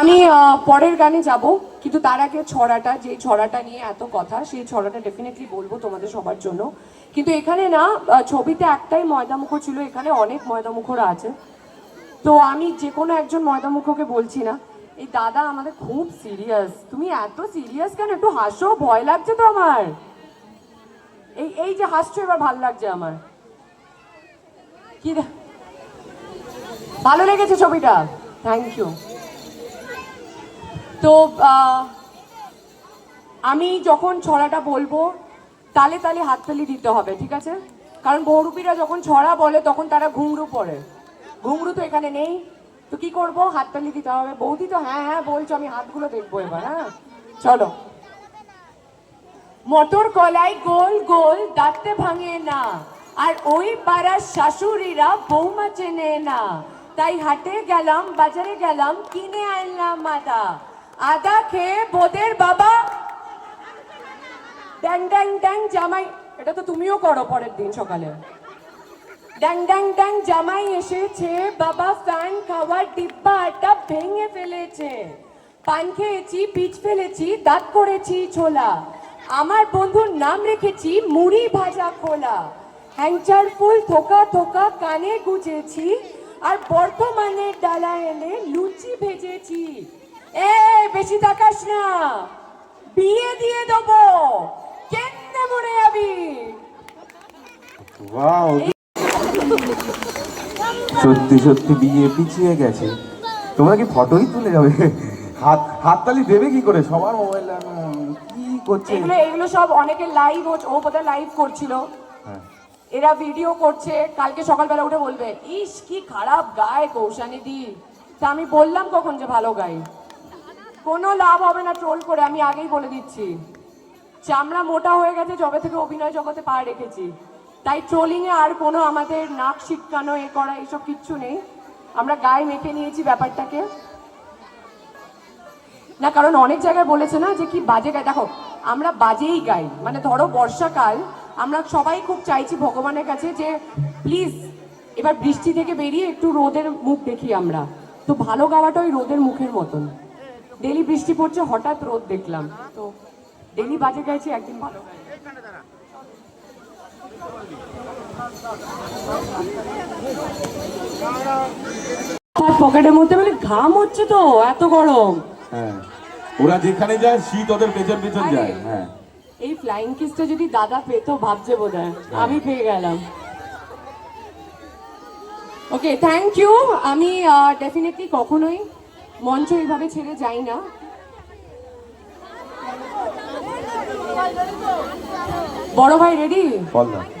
আমি পরের গানে যাব, কিন্তু তার আগে ছড়াটা, যে ছড়াটা নিয়ে এত কথা, সেই ছড়াটা ডেফিনেটলি বলব তোমাদের সবার জন্য। কিন্তু এখানে না ছবিতে একটাই ময়দামুখো ছিল, এখানে অনেক ময়দা ময়দামুখোরা আছে। তো আমি যে কোনো একজন ময়দামুখোকে বলছি না, এই দাদা আমাদের খুব সিরিয়াস তুমি এত সিরিয়াস কেন? একটু হাসো, ভয় লাগছে তো আমার। এই এই যে হাসছো, এবার ভালো লাগছে আমার। কি ভালো লেগেছে ছবিটা? থ্যাংক ইউ তো আমি যখন ছড়াটা বলব, তালে তালে হাততালি দিতে হবে, ঠিক আছে? কারণ বহুরূপীরা যখন ছড়া বলে, তখন তারা ঘুংরু পড়ে ঘুংরু তো এখানে নেই। তো কি করব? হাততালি দিতে হবে। বৌদি তো হ্যাঁ হ্যাঁ বলছো, আমি হাতগুলো দেখব এবার হ্যাঁ? চলো। মটর কলাই গোল গোল, দাঁতে ভাঙে না। আর ওই পাড়ার শাশুড়িরা বৌমা চেনে না। তাই হাটে গেলাম, বাজারে গেলাম, কিনে আনলাম আদা। আদা খেয়ে বোদের বাবা ড্যাং ড্যাং ড্যাং জামাই এটা তো তুমিও করো পরের দিন সকালে। ড্যাং ড্যাং ড্যাং, জামাই এসেছে। বাবা ফ্যান খাওয়ার ডিব্বা আটা ভেঙে ফেলেছে। পান খেয়েছি পিচ ফেলেছি দাঁত করেছি ছোলা। আমার বন্ধুর নাম রেখেছি, মুড়ি ভাজা খোলা। হ্যাংচার ফুল থোকা থোকা কানে গুজেছি। আর বর্তমানে ডালা এনে লুচি ভেজেছি। বেশি তাকাস না। বিয়ে দিয়ে দেবো। কেন্দ্রে মরে যাবি সত্যি সত্যি বিয়ে পিছিয়ে গেছে। তোমরা কি ফটোই তুলে যাবে? হাত হাততালি দেবে কি করে? সবার মোবাইল কি করছে? এগুলো এগুলো সব অনেকে লাইভ হচ্ছে ও বোধহয় লাইভ করছিল। হ্যাঁ। এরা ভিডিও করছে কালকে সকালবেলা উঠে বলবে ইস কি খারাপ গায় কৌশানি দি তা আমি বললাম কখন যে ভালো গাই কোনো লাভ হবে না ট্রোল করে, আমি আগেই বলে দিচ্ছি। চামড়া মোটা হয়ে গেছে, যবে থেকে অভিনয় জগতে পা রেখেছি। তাই ট্রোলিং এ আর কোনো আমাদের নাক শিটকানো এ করা, এসব কিচ্ছু নেই। আমরা গায়ে মেখে নিয়েছি ব্যাপারটাকে। না, কারণ অনেক জায়গায় বলেছে না যে কি বাজে গাই দেখো, আমরা বাজেই গাই। মানে ধরো, বর্ষাকাল, আমরা সবাই খুব চাইছি ভগবানের কাছে যে, প্লিজ, এবার বৃষ্টি থেকে বেরিয়ে একটু রোদের মুখ দেখি আমরা। তো ভালো গাওয়াটা ওই রোদের মুখের মতন। ডেলি বৃষ্টি পড়ছে হঠাৎ রোদ দেখলাম। তো ডেলি বাজে গাইছি একদিন ভালো। পকেটের মধ্যে মানে ঘাম হচ্ছে তো এত গরম। হ্যাঁ ওরা যেখানে যায় শীত ওদের পেছন পেছন। যায় হ্যাঁ। এই ফ্লাইং কিসটা যদি দাদা পেতো ভাবছে বোধ আমি পেয়ে গেলাম। ওকে থ্যাংক ইউ আমি ডেফিনেটলি কখনোই মঞ্চ এইভাবে ছেড়ে যাই না। বড় ভাই রেডি বল না।